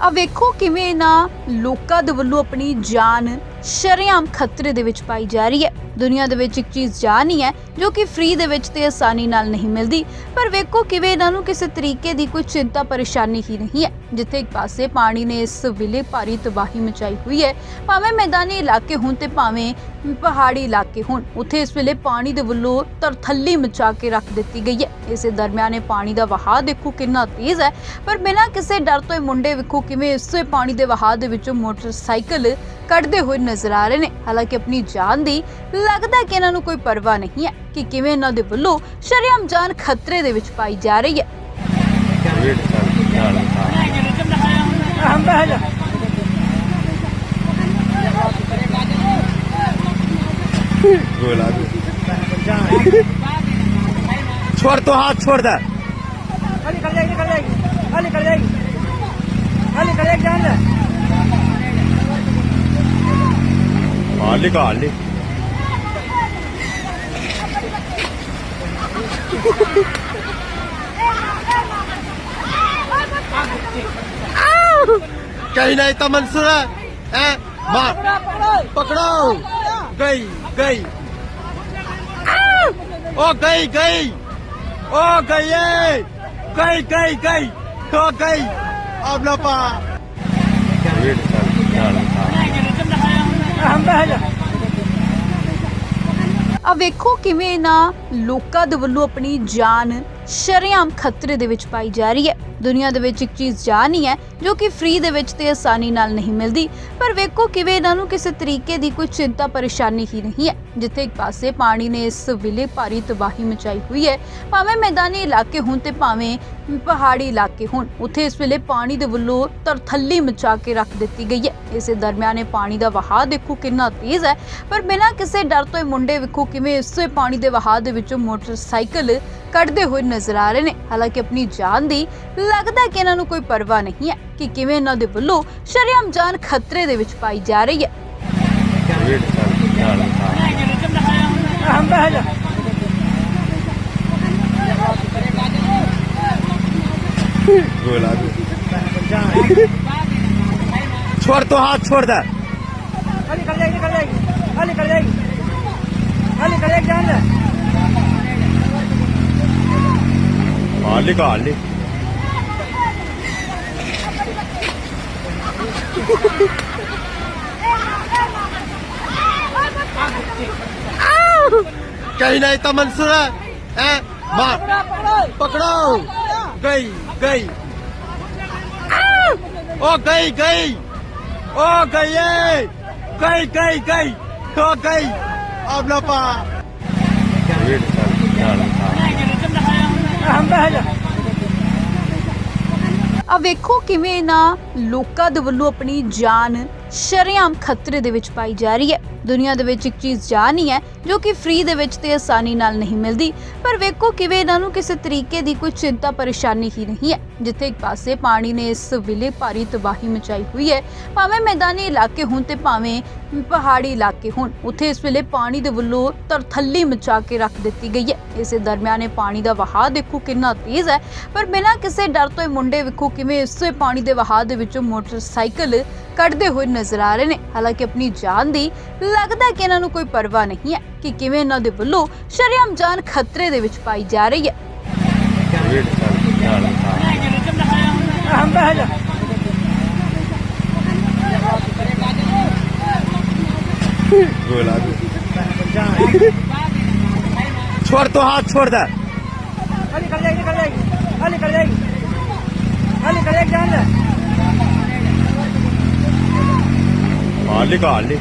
ਆ ਵੇਖੋ ਕਿਵੇਂ ਇਹਨਾਂ ਲੋਕਾਂ ਦੇ ਵੱਲੋਂ ਆਪਣੀ ਜਾਨ ਸ਼ਰੇਆਮ ਖਤਰੇ ਦੇ ਵਿੱਚ ਪਾਈ ਜਾ ਰਹੀ ਹੈ। ਦੁਨੀਆ ਦੇ ਵਿੱਚ ਇੱਕ ਚੀਜ਼ ਜਾਨ ਹੀ ਹੈ, ਜੋ ਕਿ ਫ੍ਰੀ ਦੇ ਵਿੱਚ ਤੇ ਆਸਾਨੀ ਨਾਲ ਨਹੀਂ ਮਿਲਦੀ। ਪਰ ਵੇਖੋ ਕਿਵੇਂ ਇਹਨਾਂ ਨੂੰ ਕਿਸੇ ਤਰੀਕੇ ਦੀ ਕੋਈ ਚਿੰਤਾ ਪਰੇਸ਼ਾਨੀ ਹੀ ਨਹੀਂ ਹੈ। ਜਿੱਥੇ ਇੱਕ ਪਾਸੇ ਪਾਣੀ ਨੇ ਇਸ ਵੇਲੇ ਭਾਰੀ ਤਬਾਹੀ ਮਚਾਈ ਹੋਈ ਹੈ, ਭਾਵੇਂ ਮੈਦਾਨੀ ਇਲਾਕੇ ਹੋਣ ਤੇ ਭਾਵੇਂ ਪਹਾੜੀ ਇਲਾਕੇ ਹੋਣ, ਉੱਥੇ ਇਸ ਵੇਲੇ ਪਾਣੀ ਦੇ ਵੱਲੋਂ ਤਰਥੱਲੀ ਮਚਾ ਕੇ ਰੱਖ ਦਿੱਤੀ ਗਈ ਹੈ। ਇਸੇ ਦਰਮਿਆਨ ਇਹ ਪਾਣੀ ਦਾ ਵਹਾਅ ਦੇਖੋ ਕਿੰਨਾ ਤੇਜ਼ ਹੈ। ਪਰ ਬਿਨਾਂ ਕਿਸੇ ਡਰ ਤੋਂ ਇਹ ਮੁੰਡੇ ਵੇਖੋ ਕਿਵੇਂ ਇਸੇ ਪਾਣੀ ਦੇ ਵਹਾਅ ਦੇ ਵਿੱਚੋਂ ਮੋਟਰਸਾਈਕਲ ਕੱਢਦੇ ਹੋਏ ਨਜ਼ਰ ਆ ਰਹੇ ਨੇ ਹਾਲਾਂਕਿ ਆਪਣੀ ਜਾਨ ਦੀ ਲੱਗਦਾ ਕਿ ਇਹਨਾਂ ਨੂੰ ਕੋਈ ਪਰਵਾਹ ਨਹੀਂ ਹੈ ਕਿ ਕਿਵੇਂ ਇਹਨਾਂ ਦੇ ਵੱਲੋਂ ਸ਼ਰੇਆਮ ਜਾਨ ਖਤਰੇ ਦੇ ਵਿੱਚ ਪਾਈ ਜਾ ਰਹੀ ਹੈ वेट कर ध्यान गोला छोड़ तो हाथ छोड़ दे हाँ निकल जाएगी निकल जाएगी हाँ निकल जाएगी हाँ निकल जाएगी जान ले हाँ निकाल ले कहीं नहीं तो मंसूर है हैं? मार पकड़ो गई गई ओ गई गई ओ गई ए! गई गई गई ओ गई अब ना पा ਆ ਵੇਖੋ ਕਿਵੇਂ ਇਹਨਾਂ ਲੋਕਾਂ ਦੇ ਵੱਲੋਂ ਆਪਣੀ ਜਾਨ ਸ਼ਰੇਆਮ ਖਤਰੇ ਦੇ ਵਿੱਚ ਪਾਈ ਜਾ ਰਹੀ ਹੈ। ਦੁਨੀਆ ਦੇ ਵਿੱਚ ਇੱਕ ਚੀਜ਼ ਜਾਨ ਹੀ ਹੈ, ਜੋ ਕਿ ਫ੍ਰੀ ਦੇ ਵਿੱਚ ਤੇ ਆਸਾਨੀ ਨਾਲ ਨਹੀਂ ਮਿਲਦੀ। ਪਰ ਵੇਖੋ ਕਿਵੇਂ ਇਹਨਾਂ ਨੂੰ ਕਿਸੇ ਤਰੀਕੇ ਦੀ ਕੋਈ ਚਿੰਤਾ ਪਰੇਸ਼ਾਨੀ ਹੀ ਨਹੀਂ ਹੈ, ਜਿੱਥੇ ਇੱਕ ਪਾਸੇ ਪਾਣੀ ਨੇ ਇਸ ਵੇਲੇ ਭਾਰੀ ਤਬਾਹੀ ਮਚਾਈ ਹੋਈ ਹੈ। ਭਾਵੇਂ ਮੈਦਾਨੀ ਇਲਾਕੇ ਹੋਣ ਤੇ ਭਾਵੇਂ ਪਹਾੜੀ ਇਲਾਕੇ ਹੋਣ, ਉੱਥੇ ਇਸ ਵੇਲੇ ਪਾਣੀ ਦੇ ਵੱਲੋਂ ਤਰਥੱਲੀ ਮਚਾ ਕੇ ਰੱਖ ਦਿੱਤੀ ਗਈ ਹੈ। ਇਸੇ ਦਰਮਿਆਨ ਇਹ ਪਾਣੀ ਦਾ ਵਹਾਅ ਦੇਖੋ ਕਿੰਨਾ ਤੇਜ਼ ਹੈ। ਪਰ ਬਿਨਾਂ ਕਿਸੇ ਡਰ ਤੋਂ ਇਹ ਮੁੰਡੇ ਵੇਖੋ ਕਿਵੇਂ ਇਸੇ ਪਾਣੀ ਦੇ ਵਹਾਅ ਦੇ ਵਿੱਚੋਂ ਮੋਟਰਸਾਈਕਲ ਕੱਢਦੇ ਹੋਏ ਨਜ਼ਰ ਆ ਰਹੇ ਨੇ ਹਾਲਾਂਕਿ ਆਪਣੀ ਜਾਨ ਦੀ ਲੱਗਦਾ ਕਿ ਇਹਨਾਂ ਨੂੰ ਕੋਈ ਪਰਵਾਹ ਨਹੀਂ ਹੈ ਕਿ ਕਿਵੇਂ ਇਹਨਾਂ ਦੇ ਵੱਲੋਂ ਸ਼ਰੇਆਮ ਜਾਨ ਖਤਰੇ ਦੇ ਵਿੱਚ ਪਾਈ ਜਾ ਰਹੀ ਹੈ वेट कर ध्यान हम बह जा गोला छोड़ तो हाथ छोड़ दे हाँ निकल जाएगी निकल जाएगी हाँ निकल जाएगी हाँ निकल जाएगी जान ले हाँ निकाल ले कहीं नहीं तो मंसूर है हैं? मार पकड़ो गई गई ओ गई गई ओ गई ए! गई गई गई ओ गई अब ना ਆ ਵੇਖੋ ਕਿਵੇਂ ਇਹਨਾਂ ਲੋਕਾਂ ਦੇ ਵੱਲੋਂ ਆਪਣੀ ਜਾਨ ਸ਼ਰੇਆਮ ਖਤਰੇ ਦੇ ਵਿੱਚ ਪਾਈ ਜਾ ਰਹੀ ਹੈ। ਦੁਨੀਆ ਦੇ ਵਿੱਚ ਇੱਕ ਚੀਜ਼ ਜਾਨ ਹੀ ਹੈ, ਜੋ ਕਿ ਫ੍ਰੀ ਦੇ ਵਿੱਚ ਤੇ ਆਸਾਨੀ ਨਾਲ ਨਹੀਂ ਮਿਲਦੀ। ਪਰ ਵੇਖੋ ਕਿਵੇਂ ਇਹਨਾਂ ਨੂੰ ਕਿਸੇ ਤਰੀਕੇ ਦੀ ਕੋਈ ਚਿੰਤਾ ਪਰੇਸ਼ਾਨੀ ਹੀ ਨਹੀਂ ਹੈ, ਜਿੱਥੇ ਇੱਕ ਪਾਸੇ ਪਾਣੀ ਨੇ ਇਸ ਵੇਲੇ ਭਾਰੀ ਤਬਾਹੀ ਮਚਾਈ ਹੋਈ ਹੈ। ਭਾਵੇਂ ਮੈਦਾਨੀ ਇਲਾਕੇ ਹੋਣ ਤੇ ਭਾਵੇਂ ਪਹਾੜੀ ਇਲਾਕੇ ਹੋਣ, ਉੱਥੇ ਇਸ ਵੇਲੇ ਪਾਣੀ ਦੇ ਵੱਲੋਂ ਤਰਥੱਲੀ ਮਚਾ ਕੇ ਰੱਖ ਦਿੱਤੀ ਗਈ ਹੈ। ਇਸੇ ਦਰਮਿਆਨ ਇਹ ਪਾਣੀ ਦਾ ਵਹਾਅ ਦੇਖੋ ਕਿੰਨਾ ਤੇਜ਼ ਹੈ। ਪਰ ਬਿਨਾਂ ਕਿਸੇ ਡਰ ਤੋਂ ਇਹ ਮੁੰਡੇ ਵੇਖੋ ਕਿਵੇਂ ਇਸੇ ਪਾਣੀ ਦੇ ਵਹਾਅ ਦੇ ਵਿੱਚੋਂ ਮੋਟਰਸਾਈਕਲ ਕੱਢਦੇ ਹੋਏ ਨਜ਼ਰ ਆ ਰਹੇ ਨੇ ਹਾਲਾਂਕਿ ਆਪਣੀ ਜਾਨ ਦੀ ਲੱਗਦਾ ਕਿ ਇਹਨਾਂ ਨੂੰ ਕੋਈ ਪਰਵਾਹ ਨਹੀਂ ਹੈ ਕਿ ਕਿਵੇਂ ਇਹਨਾਂ ਦੇ ਵੱਲੋਂ ਸ਼ਰੇਆਮ ਜਾਨ ਖਤਰੇ ਦੇ ਵਿੱਚ ਪਾਈ ਜਾ ਰਹੀ ਹੈ वेट कर ध्यान हम बह जा गोला छोड़ तो हाथ छोड़ दे हाँ निकल जाएगी निकल जाएगी हाँ निकल जाएगी हाँ निकल जाएगी जान ले हाँ निकाल ले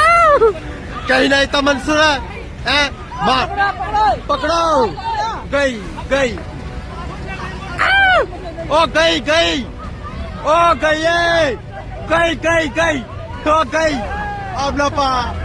कहीं नहीं तो मंसूर है हैं? मार पकड़ो गई गई ओ गई गई ओ गई ए! गई गई गई ओ गई अब ना पा